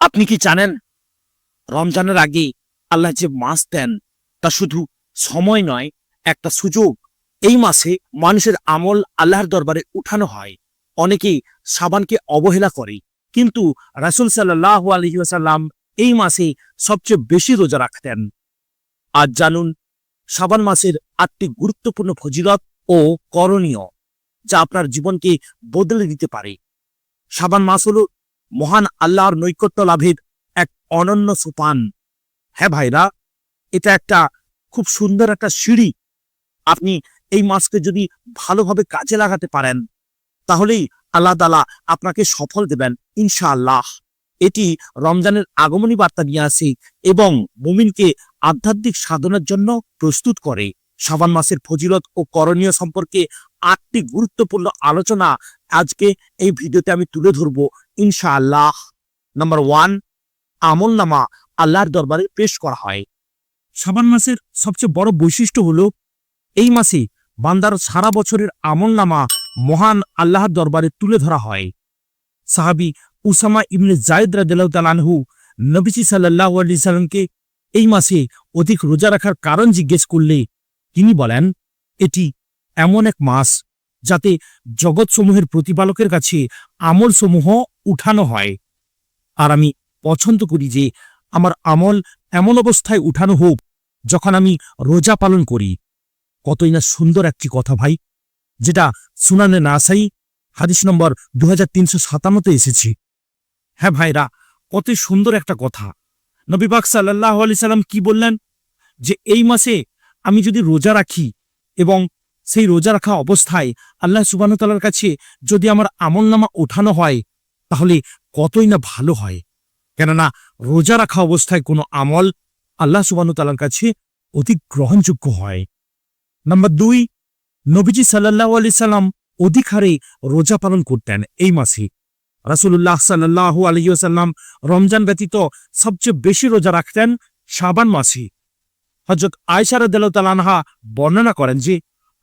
আপনি কি জানেন? রমজানের আগে আল্লাহ যে মাস দেন, তা শুধু সময় নয়, একটা সুযোগ। এই মাসে মানুষের আমল আল্লাহর দরবারে উঠানো হয়। অনেকেই সাবানকে অবহেলা করে। কিন্তু রাসুল সাল্লাহ আলহিহাসাল্লাম এই মাসে সবচেয়ে বেশি রোজা রাখতেন। আজ জানুন, সাবান মাসের আটটি গুরুত্বপূর্ণ ফজিলত ও করণীয়, যা আপনার জীবনকে বদলে দিতে পারে। সাবান মাস হল মহান আল্লাহর নৈকট্য লাভের এক অনন্য সোপান। হ্যাঁ ভাইরা, এটা একটা খুব সুন্দর একটা সিঁড়ি। আপনি এই মাসকে যদি ভালোভাবে কাজে লাগাতে পারেন, তাহলেই আল্লাহ তালা আপনাকে সফল দেবেন, ইনশাআল্লাহ। এটি রমজানের আগমনী বার্তা নিয়ে আসে এবং মুমিনকে আধ্যাত্মিক সাধনার জন্য প্রস্তুত করে। সাবান মাসের ফজিলত ও করণীয় সম্পর্কে আটটি গুরুত্বপূর্ণ আলোচনা আজকে এই ভিডিওতে আমি তুলে ধরব। ইনশাআল্লাহ। নম্বর ওয়ান আমল নামা আল্লাহর দরবারে পেশ করা হয়। সাবান মাসের সবচেয়ে বড় বৈশিষ্ট্য হল, এই মাসে বান্দার সারা বছরের আমল নামা মহান আল্লাহর দরবারে তুলে ধরা হয়। সাহাবি উসামা ইবনে জায়দ রাহু নবিসি সাল্লাহ আলি সাল্লামকে এই মাসে অধিক রোজা রাখার কারণ জিজ্ঞেস করলে তিনি বলেন, এটি এমন এক মাস যাতে জগৎসমূহের প্রতিপালকের কাছে আমলসমূহ উঠানো হয়। আর আমি পছন্দ করি যে আমার আমল এমন অবস্থায় উঠানো হোক যখন আমি রোজা পালন করি। কতই না সুন্দর একটি কথা ভাই, যেটা সুনানে নাসাই, হাদিস নম্বর দু হাজার তিনশো সাতান্নতে এসেছি। হ্যাঁ ভাইরা কত সুন্দর একটা কথা। নবীবাক সাল্লাহ আলি সাল্লাম কি বললেন? যে এই মাসে আমি যদি রোজা রাখি এবং সেই রোজা রাখা অবস্থায় আল্লাহ সুবাহতালার কাছে যদি আমার আমল নামা ওঠানো হয় তাহলে কতই না ভালো হয়? কেননা রোজা রাখা অবস্থায় কোনো আমল আল্লাহ সুবাহতালার কাছে অতি গ্রহণযোগ্য হয়। নাম্বার দুই, নবীজি সাল্লাহ আলি সাল্লাম অধিক হারে রোজা পালন করতেন এই মাসে। রাসুল্লাহ সাল্লাহ আলহিউসাল্লাম রমজান ব্যতীত সবচেয়ে বেশি রোজা রাখতেন শাবান মাসে। হজরত আয়সার দেলতালানহা বর্ণনা করেন যে,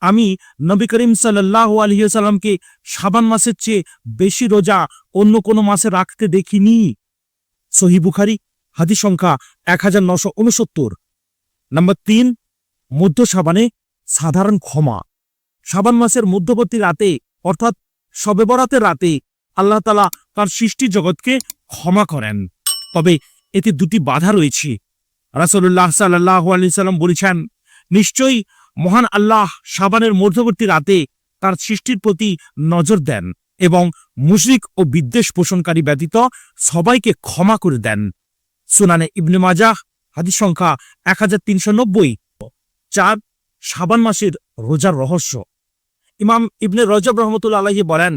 আমি নবী করিম সাল্লাহ আলহিউসাল্লামকে শাবান মাসের চেয়ে বেশি রোজা অন্য কোনো মাসে রাখতে দেখিনি। সহি বুখারি হাদি সংখ্যা এক হাজার নশো উনসত্তর নম্বর তিন, মধ্য সাবানে সাধারণ ক্ষমা। সাবান মাসের মধ্যবর্তী রাতে, অর্থাৎ সবে বরাতের রাতে, আল্লাহ তালা তার সৃষ্টি জগৎকে ক্ষমা করেন। তবে এতে দুটি বাধা রয়েছে। রাসল্লাহ সাল্লাহ আলি সাল্লাম বলেছেন, নিশ্চয়ই মহান আল্লাহ সাবানের মধ্যবর্তী রাতে তার সৃষ্টির প্রতি নজর দেন এবং মুশরিক ও বিদ্বেষ পোষণকারী ব্যতীত সবাইকে ক্ষমা করে দেন। সুনানে ইবনে মাজাহ, হাদিস সংখ্যা এক হাজার তিনশো নব্বই। চার সাবান মাসের রোজার রহস্য। ইমাম ইবনে রজব রহমতুল্লা আলাহি বলেন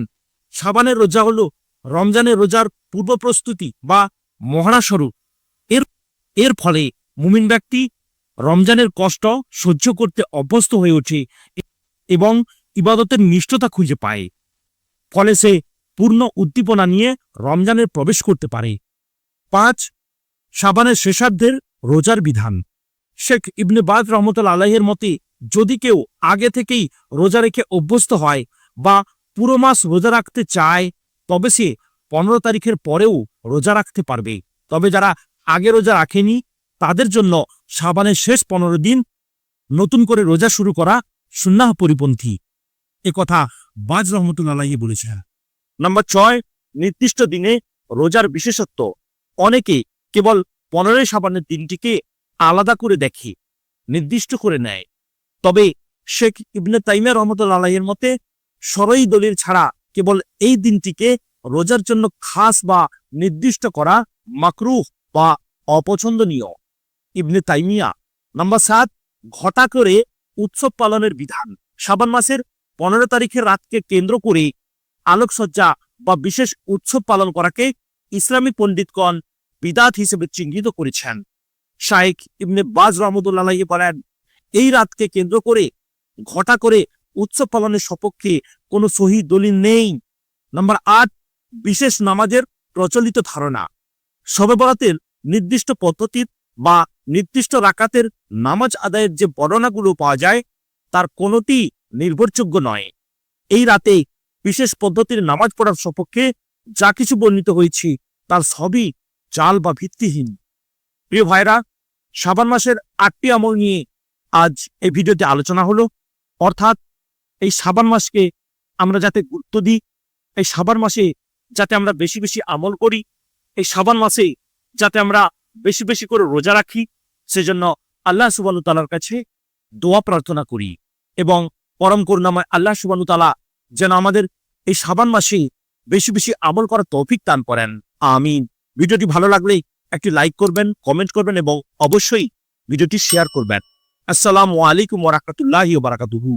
সাবানের রোজা হল রমজানের রোজার পূর্ব প্রস্তুতি বা মহারাস্বরূপ এর এর ফলে মুমিন ব্যক্তি রমজানের কষ্ট সহ্য করতে অভ্যস্ত হয়ে ওঠে এবং ইবাদতের নিষ্ঠতা খুঁজে পায়। ফলে সে পূর্ণ উদ্দীপনা নিয়ে রমজানের প্রবেশ করতে পারে। পাঁচ, সাবানের শেষার্ধের রোজার বিধান। শেখ ইবনে বাদ রহমতুল আলাহের মতে, যদি কেউ আগে থেকেই রোজা রেখে অভ্যস্ত হয় বা পুরো মাস রোজা রাখতে চায়, তবে সে পনেরো তারিখের পরেও রোজা রাখতে পারবে। তবে যারা আগে রোজা রাখেনি, তাদের জন্য সাবানের শেষ পনেরো দিন নতুন করে রোজা শুরু করা সুন্নাহ পরিপন্থী। এ কথা বাজ রহমতুল্লাহ বলেছেন। নাম্বার ছয়, নির্দিষ্ট দিনে রোজার বিশেষত্ব। অনেকে কেবল পনেরোই সাবানের দিনটিকে আলাদা করে দেখে, নির্দিষ্ট করে নেয়। তবে শেখ ইবনে তাইমিয়া রহমতুল্লাহ এর মতে, সরই দলিল ছাড়া কেবল এই দিনটিকে রোজার জন্য খাস বা নির্দিষ্ট করা মাকরুহ বা অপছন্দনীয়। ইবনে তাইমিয়া নাম্বার সাত, ঘটা করে উৎসব পালনের বিধান। সাবান মাসের পনেরো তারিখের রাতকে কেন্দ্র করে আলোকসজ্জা বা বিশেষ উৎসব পালন করাকে ইসলামী পণ্ডিতগণ বিদাত হিসেবে চিহ্নিত করেছেন। শাইখ ইবনে বাজ রহমতুল্লাহ বলেন, এই রাতকে কেন্দ্র করে, ঘটা করে উৎসব পালনের সপক্ষে কোনো সহি দলিল নেই। নাম্বার আট, বিশেষ নামাজের প্রচলিত ধারণা। শবে বরাতের নির্দিষ্ট পদ্ধতির বা নির্দিষ্ট রাকাতের নামাজ আদায়ের যে বর্ণনাগুলো পাওয়া যায়, তার কোনোটি নির্ভরযোগ্য নয়। এই রাতে বিশেষ পদ্ধতির নামাজ পড়ার সপক্ষে যা কিছু বর্ণিত হয়েছি, তার সবই চাল বা ভিত্তিহীন। প্রিয় ভাইরা সাবান মাসের আটটি আমল নিয়ে আজ এই ভিডিওতে আলোচনা হলো। অর্থাৎ এই সাবান মাসকে আমরা যাতে গুরুত্ব দিই, এই সাবান মাসে যাতে আমরা বেশি বেশি আমল করি, এই সাবান মাসে যাতে আমরা বেশি বেশি করে রোজা রাখি, সেজন্য আল্লাহ সুবানু তালার কাছে দোয়া প্রার্থনা করি এবং পরম করুণাময় আল্লাহ সুবানু তালা যেন আমাদের এই সাবান মাসে বেশি বেশি আমল করার তৌফিক দান করেন। আমিন। ভিডিওটি ভালো লাগলে একটি লাইক করবেন, কমেন্ট করবেন এবং অবশ্যই ভিডিওটি শেয়ার করবেন। আসসালামু আলাইকুম ওয়া রাহমাতুল্লাহি ওয়া বারাকাতুহু।